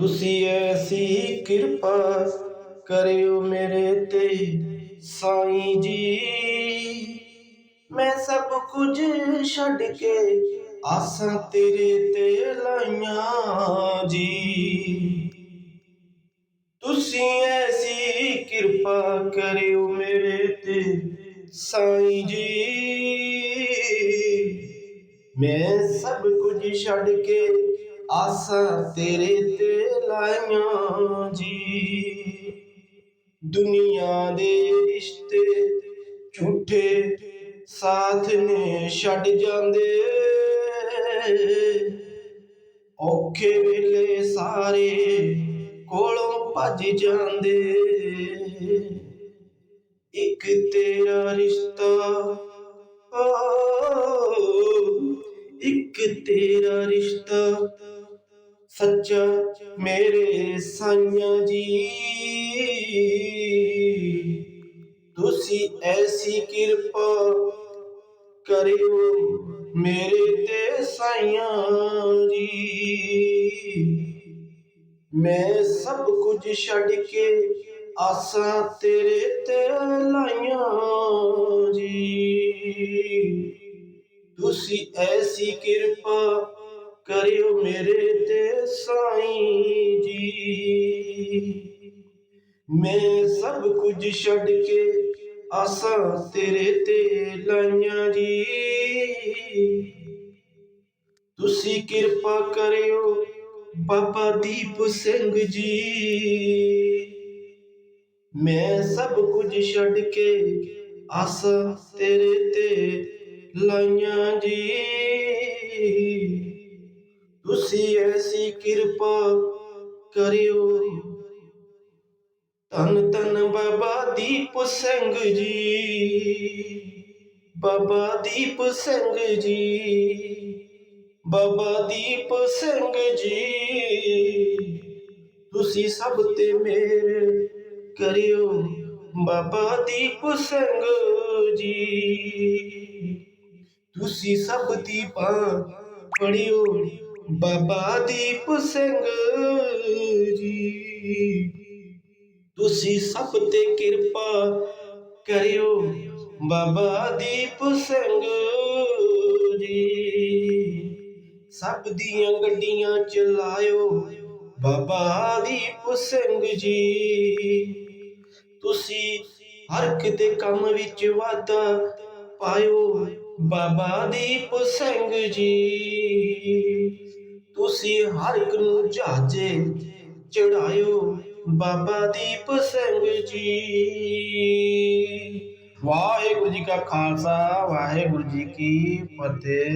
ਤੁਸੀਂ ਐਸੀ ਕਿਰਪਾ ਕਰਿਓ ਮੇਰੇ ਤੇ, ਸਾਈਂ ਜੀ। ਮੈਂ ਸਭ ਕੁਝ ਛੱਡ ਕੇ ਆਸਾਂ ਤੇਰੇ ਤੇ ਲਾਈਆਂ ਜੀ। ਤੁਸੀਂ ਐਸੀ ਕਿਰਪਾ ਕਰਿਓ ਮੇਰੇ ਤੇ, ਸਾਈਂ ਜੀ। ਮੈਂ ਸਭ ਕੁਝ ਛੱਡ ਕੇ ਆਸਾਂ ਤੇਰੇ ਤੇ ਲਾਈਆਂ ਜੀ। ਦੁਨੀਆ ਦੇ ਰਿਸ਼ਤੇ ਝੂਠੇ ਸਾਥ ਨੇ ਛੱਡ ਜਾਂਦੇ। ਔਖੇ ਵੇਲੇ ਸਾਰੇ ਕੋਲੋਂ ਭੱਜ ਜਾਂਦੇ। ਇੱਕ ਤੇਰਾ ਰਿਸ਼ਤਾ ਇੱਕ ਤੇਰਾ ਰਿਸ਼ਤਾ। ਸੱਚਾ ਮੇਰੇ ਸਾਈਆਂ ਜੀ। ਤੁਸੀਂ ਐਸੀ ਕਿਰਪਾ ਕਰਿਓ ਮੇਰੇ ਤੇ ਸਾਈਆਂ ਜੀ। ਮੈਂ ਸਭ ਕੁਝ ਛੱਡ ਕੇ ਆਸਾਂ ਤੇਰੇ ਤੇ ਲਾਈਆਂ ਜੀ। ਤੁਸੀਂ ਐਸੀ ਕਿਰਪਾ ਕਰਿਓ ਮੇਰੇ ਤੇ ਸਾਈਂ ਜੀ। ਮੈਂ ਸਭ ਕੁਝ ਛੱਡ ਕੇ ਆਸਾਂ ਤੇਰੇ ਤੇ ਲਾਈਆਂ ਜੀ। ਤੁਸੀਂ ਕਿਰਪਾ ਕਰਿਓ ਬਾਬਾ ਦੀਪ ਸਿੰਘ ਜੀ। ਮੈਂ ਸਭ ਕੁਝ ਛੱਡ ਕੇ ਆਸਾਂ ਤੇਰੇ ਤੇ ਲਾਈਆਂ ਜੀ। ਤੁਸੀਂ ਐਸੀ ਕਿਰਪਾ ਕਰਿਓ। ਧੰਨ ਤਨ ਬਾਬਾ ਦੀਪ ਸਿੰਘ ਜੀ। ਬਾਬਾ ਦੀਪ ਸਿੰਘ ਜੀ। ਬਾਬਾ ਦੀਪ ਸਿੰਘ ਜੀ। ਤੁਸੀਂ ਸਭ ਤੇ ਮੇਰੇ ਕਰਿਓ। ਬਾਬਾ ਦੀਪ ਸਿੰਘ ਜੀ। ਤੁਸੀਂ ਸਭ ਦੀ ਬਾਂਹ ਫੜਿਓ ਬਾਬਾ ਦੀਪ ਸਿੰਘ ਜੀ। ਤੁਸੀਂ ਸਭ ਤੇ ਕਿਰਪਾ ਕਰਿਓ ਬਾਬਾ ਦੀਪ ਸਿੰਘ ਜੀ। ਸਭ ਦੀਆਂ ਗੱਡੀਆਂ ਚਲਾਇਓ ਬਾਬਾ ਦੀਪ ਸਿੰਘ ਜੀ। ਤੁਸੀਂ ਹਰ ਕਿਤੇ ਕੰਮ ਵਿੱਚ ਵਾਧਾ ਪਾਇਓ ਬਾਬਾ ਦੀਪ ਸਿੰਘ ਜੀ। ਤੁਸੀਂ ਹਰ ਇੱਕ ਨੂੰ ਜਹਾਜੇ ਚੜਾਇਓ ਬਾਬਾ ਦੀਪ ਸਿੰਘ ਜੀ। ਵਾਹਿਗੁਰੂ ਜੀ ਕਾ ਖਾਲਸਾ, ਵਾਹਿਗੁਰੂ ਜੀ ਕੀ ਫਤਿਹ।